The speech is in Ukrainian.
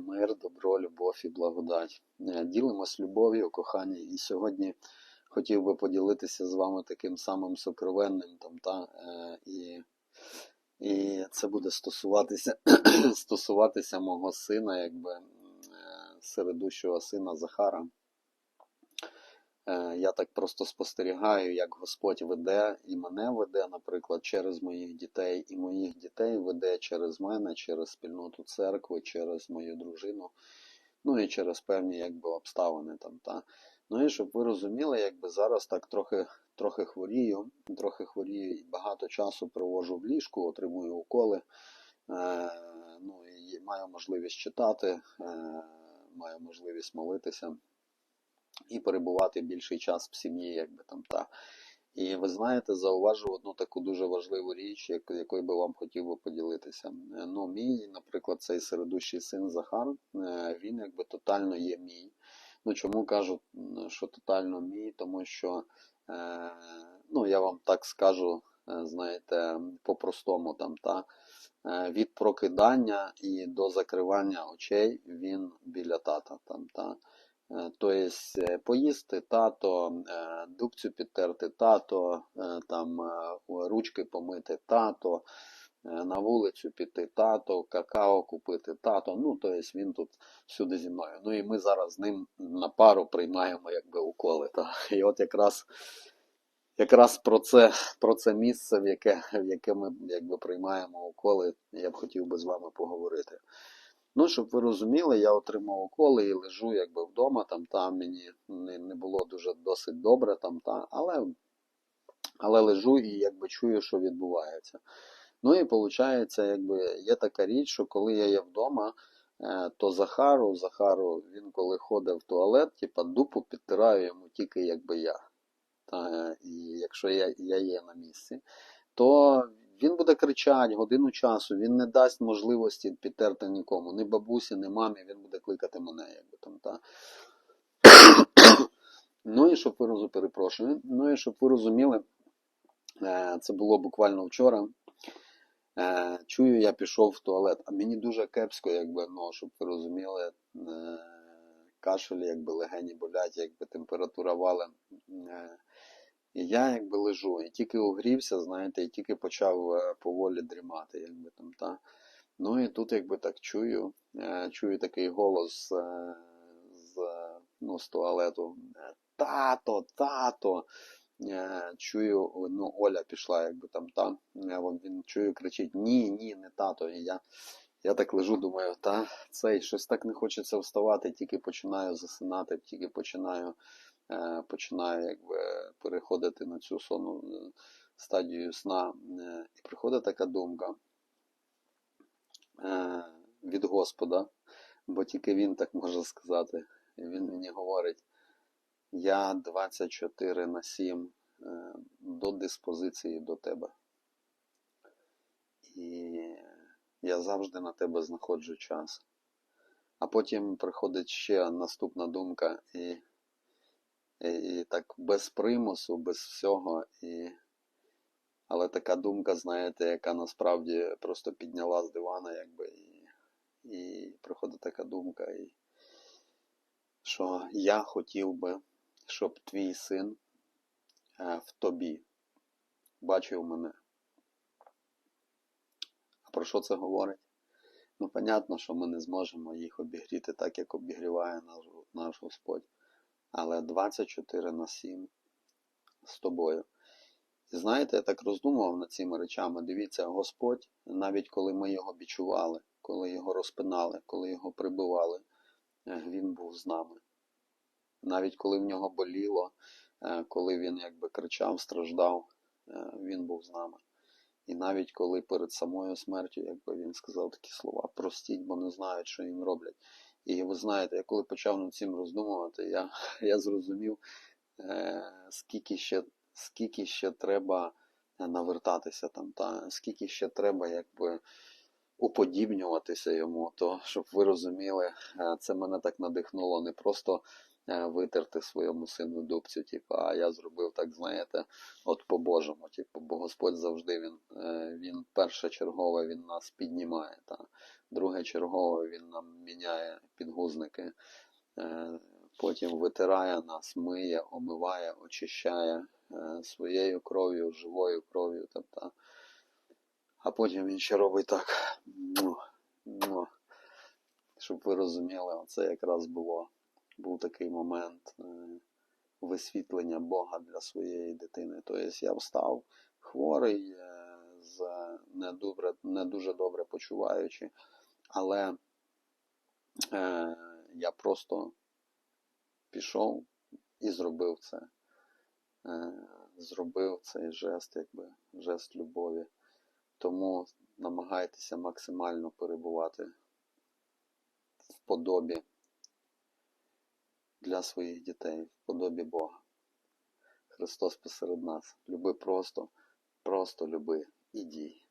мир, добро, любов і благодать. Е, Ділимось любов'ю, кохані, і сьогодні хотів би поділитися з вами таким самим сокровенним там, та, е, і, і це буде стосуватися, стосуватися мого сина, якби е, середущого сина Захара. Е, Я так просто спостерігаю, як Господь веде і мене веде, наприклад, через моїх дітей, і моїх дітей веде через мене, через спільноту церкви, через мою дружину, ну і через певні якби, обставини там. Та. Ну і щоб ви розуміли, якби зараз так трохи, трохи хворію, трохи хворію і багато часу проводжу в ліжку, отримую уколи. Е, ну, і маю можливість читати, е, маю можливість молитися і перебувати більший час в сім'ї, якби там та. І ви знаєте, зауважу одну таку дуже важливу річ, як- якою би вам хотів би поділитися. Е, Ну, мій, наприклад, цей середущий син Захар, е, він якби тотально є мій. Ну, чому кажу, що тотально мій? Тому що, е, ну, я вам так скажу, знаєте, по-простому там, та, від прокидання і до закривання очей він біля тата там, та. Тобто поїсти тато, е, дубцю підтерти тато, там ручки помити тато, на вулицю піти тато, какао купити тато. Ну, тобто він тут всюди зі мною. Ну і ми зараз з ним на пару приймаємо якби уколи. Та. І от якраз, якраз про це, про це місце, в яке, в яке ми якби приймаємо уколи, я б хотів би з вами поговорити. Ну, щоб ви розуміли, я отримав уколи і лежу якби вдома, там, там мені не, не було дуже досить добре, там, та, але, але лежу і якби чую, що відбувається. Ну і виходить, якби є така річ, що коли я є вдома, е, то Захару, Захару, він коли ходить в туалет, типа дупу підтираю йому тільки якби я. Та, і якщо я, я є на місці, то він буде кричати годину часу, він не дасть можливості підтерти нікому, ні бабусі, ні мамі, він буде кликати мене, якби там та. Ну і щоб ви роз- перепрошую. Ну і щоб ви розуміли, е, це було буквально вчора. Е, Чую, я пішов в туалет, а мені дуже кепсько, якби, ну, щоб ви розуміли, е, кашель, якби легені болять, якби температура вале. І я якби лежу, і тільки огрівся, знаєте, і тільки почав е, поволі дрімати, якби там та. Ну і тут якби так чую, е, чую такий голос е, з, ну, з туалету. Тато, тато. Чую, ну, Оля пішла, якби там та. Він чую, кричить: Ні, ні, не тато. І я, я так лежу, думаю, та цей щось так не хочеться вставати, тільки починаю засинати, тільки починаю, е, починаю якби, переходити на цю сонну е, стадію сна. Е, І приходить така думка від Господа, бо тільки він так може сказати. Він мені говорить: я 24 на 7 е, до диспозиції до тебе. І я завжди на тебе знаходжу час. А потім приходить ще наступна думка, і, і, так без примусу, без всього. І... Але така думка, знаєте, яка насправді просто підняла з дивана, якби, і, і приходить така думка, і, що я хотів би, щоб твій син е, в тобі бачив мене. А про що це говорить? Ну, понятно, що ми не зможемо їх обігріти так, як обігріває наш, наш Господь. Але 24 на 7 з тобою. І знаєте, я так роздумував над цими речами. Дивіться, Господь, навіть коли ми його відчували, коли його розпинали, коли його прибивали, е, він був з нами. Навіть коли в нього боліло, е, коли він якби кричав, страждав, е, він був з нами. І навіть коли перед самою смертю, якби він сказав такі слова, простіть, бо не знають, що їм роблять. І ви знаєте, я коли почав над цим роздумувати, я, я зрозумів, е, скільки ще, скільки ще треба навертатися там, та скільки ще треба якби уподібнюватися йому, то щоб ви розуміли, е, це мене так надихнуло не просто е, витерти своєму сину дубцю, типу, а я зробив так, знаєте, от по-божому, типу, бо Господь завжди він, е, він перше чергове, він нас піднімає. Та. Друге чергове, він нам міняє підгузники, е, потім витирає нас, миє, омиває, очищає е, своєю кров'ю, живою кров'ю. Тобто, а потім він ще робить так. Щоб ви розуміли, це якраз було, був такий момент е, висвітлення Бога для своєї дитини. Тобто я встав хворий, е, з не, не дуже добре почуваючи, але е, я просто пішов і зробив це. Е, зробив цей жест, якби жест любові. Тому намагайтеся максимально перебувати в подобі для своїх дітей, в подобі Бога. Христос посеред нас. Люби просто, просто люби і дій.